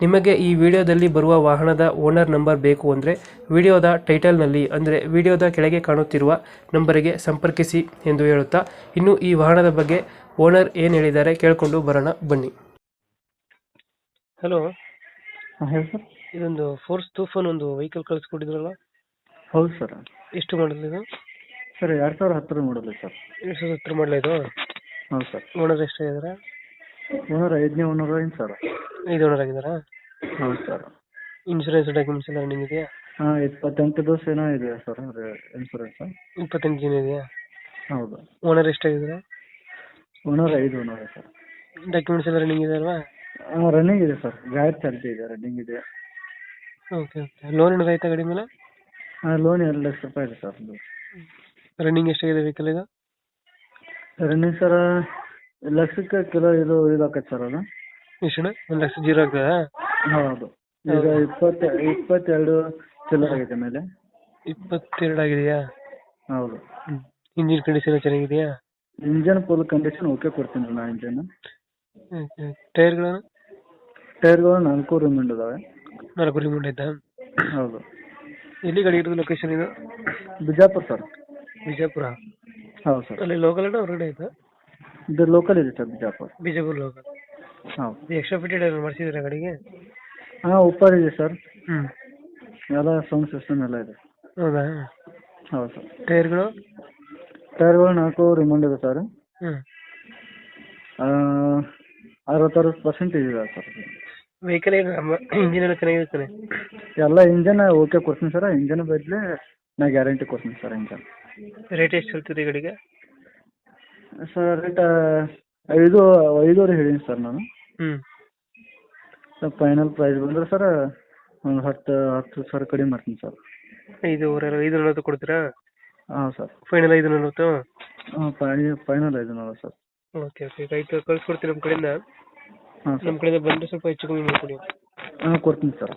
ನಿಮಗೆ ಈ ವಿಡಿಯೋದಲ್ಲಿ ಬರುವ ವಾಹನದ ಓನರ್ ನಂಬರ್ ಬೇಕು ಅಂದರೆ ವಿಡಿಯೋದ ಟೈಟಲ್ನಲ್ಲಿ ಅಂದರೆ ವಿಡಿಯೋದ ಕೆಳಗೆ ಕಾಣುತ್ತಿರುವ ನಂಬರಿಗೆ ಸಂಪರ್ಕಿಸಿ ಎಂದು ಹೇಳುತ್ತಾ ಇನ್ನು ಈ ವಾಹನದ ಬಗ್ಗೆ ಓನರ್ ಏನು ಹೇಳಿದ್ದಾರೆ ಕೇಳಿಕೊಂಡು ಬರೋಣ ಬನ್ನಿ. ಹಲೋ ಹಾಂ ಹೇಳಿ ಸರ್. ಇದೊಂದು ಫೋರ್ಸ್ ತೂಫಾನ್ ಒಂದು ವೆಹಿಕಲ್ ಕಳಿಸ್ಕೊಟ್ಟಿದ್ರಲ್ಲ? ಹೌದು ಸರ್. ಎಷ್ಟು ಮಾಡಲಿ ಇದು? ಸರ್ ಎರಡು ಸಾವಿರ ಹತ್ತರ ಮಾಡಲಿ ಸರ್. ಎರಡು ಸಾವಿರದ ಹತ್ತರ ಮಾಡಲ ಇದು? ಹೌದು ಸರ್. ಓನರ್ ಎಷ್ಟಾಗಿದ್ದಾರೆ ಓನರ್ ಐದನೇ ಓನರ್ ಏನು ಸರ್ ಐದು ಓನರ್ ಆಗಿದ್ದಾರಾ ಹೌದು ಸರ್ ಇನ್ಶೂರೆನ್ಸ್ ಡಾಕ್ಯುಮೆಂಟ್ಸ್ ಎಲ್ಲ ರನ್ನಿಂಗ್ ಇದೆಯಾ? ಹಾಂ ಇಪ್ಪತ್ತೆಂಟು ದಿವಸ ಏನೋ ಇದೆಯಾ ಸರ್ ಇನ್ಶೂರೆನ್ಸ್ ಇಪ್ಪತ್ತೆಂಟು ಜನ ಇದೆಯಾ? ಹೌದು. ಓನರ್ ಎಷ್ಟಾಗಿದ್ದಾರೆ? ಓನರ್ ಐದು ಓನರ್ ಸರ್ ಡಾಕ್ಯುಮೆಂಟ್ಸ್ ಎಲ್ಲ ರನ್ನಿಂಗ್ ಇದೆ ಅಲ್ವಾ? ಹಾಂ ರನ್ನಿಂಗ್ ಇದೆ ಸರ್ ಗಾಯತ್ ಚಾರ್ಜ್ ಇದೆ ರನ್ನಿಂಗ್ ಇದೆ. ಓಕೆ ಓಕೆ ಲೋನ್ ಏನಾದ್ರು ಆಯ್ತಾ ಗಾಡಿ ಮೇಲೆ? ಹಾಂ ಲೋನ್ ಎರಡು ಲಕ್ಷ ರೂಪಾಯಿ ಇದೆ ಸರ್ ರನ್ನಿಂಗ್ ಎಷ್ಟಾಗಿದೆ ವೆಹಿಕಲ್ ಇದು? ರನ್ನಿಂಗ್ ಸರ್ ಲಕ್ಷಕ್ಕೆ ಕಿಲೋ ಇದು ಇದಾಕತ್ ಸರ್ ಅದು. ಒಂದು ಲಕ್ಷ ಜೀರೋ ಆಗ್ತದಾ? ಹೌದು. ಈಗ ಇಪ್ಪತ್ತ ಇಪ್ಪತ್ತೆರಡು ಚಿಲ್ಲರ್ ಆಗಿದೆ ಮೇಲೆ. ಇಪ್ಪತ್ತೆರಡು ಆಗಿದೆಯಾ? ಹೌದು. ಇಂಜಿನ್ ಕಂಡೀಷನ್ ಚೆನ್ನಾಗಿದೆಯಾ? ಇಂಜನ್ ಫುಲ್ ಕಂಡೀಷನ್ ಓಕೆ ಕೊಡ್ತೀನಿ ನಾ ಇಂಜನ್. ಟೈರ್ಗಳನ್ನು? ಟೈರ್ಗಳು ನಾಲ್ಕು ರಿಮಂಡ್ ಇದಾವೆ. ನಾಲ್ಕು ರಿಮೋಟ್ ಆಯ್ತಾ ಹೌದು. ಎಲ್ಲಿ ಗಾಡಿ ಇರೋದು ಲೊಕೇಶನ್ ಇದು? ಬಿಜಾಪುರ ಸರ್. ಬಿಜಾಪುರ? ಹೌದು ಸರ್. ಅಲ್ಲಿ ಲೋಕಲ್ ಹೊರಗಡೆ ಆಯ್ತಾ ಇದು ಲೋಕಲ್ ಇದೆ ಸರ್ ಬಿಜಾಪುರ. ಬಿಜಾಪುರ ಲೋಕಲ್ ಹೌದು ಎಕ್ಸ್ಟ್ರಾ ಫಿಟೆಡ್ ಏನಾದ್ರು ಮಾಡಿಸಿದ್ರೆ ಗಾಡಿಗೆ? ಹಾಂ ಉಪ್ಪರ್ ಇದೆ ಸರ್. ಹ್ಞೂ ಎಲ್ಲ ಸೌಂಡ್ ಸಿಸ್ಟಮ್ ಎಲ್ಲ ಇದೆ. ಹೌದಾ? ಹೌದು ಸರ್. ಟೈರ್ಗಳು? ಟೈರ್ಗಳು ನಾಲ್ಕು ರಿಮೌಂಡ್ ಇದೆ ಸರ್. ಹ್ಞೂ ಅರವತ್ತರವತ್ತು ಪರ್ಸೆಂಟ್ ಇದೆ ಸರ್. ವೆಹಿಕಲ್ ಏನು ಇಂಜಿನ್ ಎಲ್ಲ ಚೆನ್ನಾಗಿರ್ತಾನೆ ಎಲ್ಲ ಇಂಜನ್ ಓಕೆ ಕೊಡ್ತೀನಿ ಸರ್. ಇಂಜನ್ ಬದಲೇ ನಾ ಗ್ಯಾರಂಟಿ ಕೊಡ್ತೀನಿ ಸರ್ ಇಂಜನ್ ರೇಟ್ ಎಷ್ಟು ಹೇಳ್ತೀರಿ ಗಾಡಿಗೆ? ಸರ್ ರೇಟ್ ಐದು ಐದೂವರೆ ಹೇಳೀನಿ ಸರ್ ನಾನು. ಹ್ಞೂ ಫೈನಲ್ ಪ್ರೈಸ್ ಬಂದ್ರೆ ಸರ್ ಒಂದು ಹತ್ತು ಹತ್ತು ಸಾವಿರ ಕಡಿಮೆ ಮಾಡ್ತೀನಿ ಸರ್. ಐದೂವರೆ ಐದು ನಲ್ವತ್ತು ಕೊಡ್ತೀರಾ? ಹಾಂ ಸರ್. ಫೈನಲ್ ಐದು ನಲ್ವತ್ತು ಹಾಂ ಫೈನಲ್ ಐದು ನಲ್ವತ್ತು ಸರ್. ಓಕೆ ಓಕೆ ರೈಟ್ ಕಳ್ಸಿ ಕೊಡ್ತೀನಿ ನಮ್ಮ ಕಡೆಯಿಂದ. ಹಾಂ ನಮ್ಮ ಸರ್ ಕಡೆಯಿಂದ ಬಂದರೆ ಸ್ವಲ್ಪ ಹೆಚ್ಚು ಕಮ್ಮಿ ಮಾಡಿಕೊಡಿ. ಹಾಂ ಕೊಡ್ತೀನಿ ಸರ್.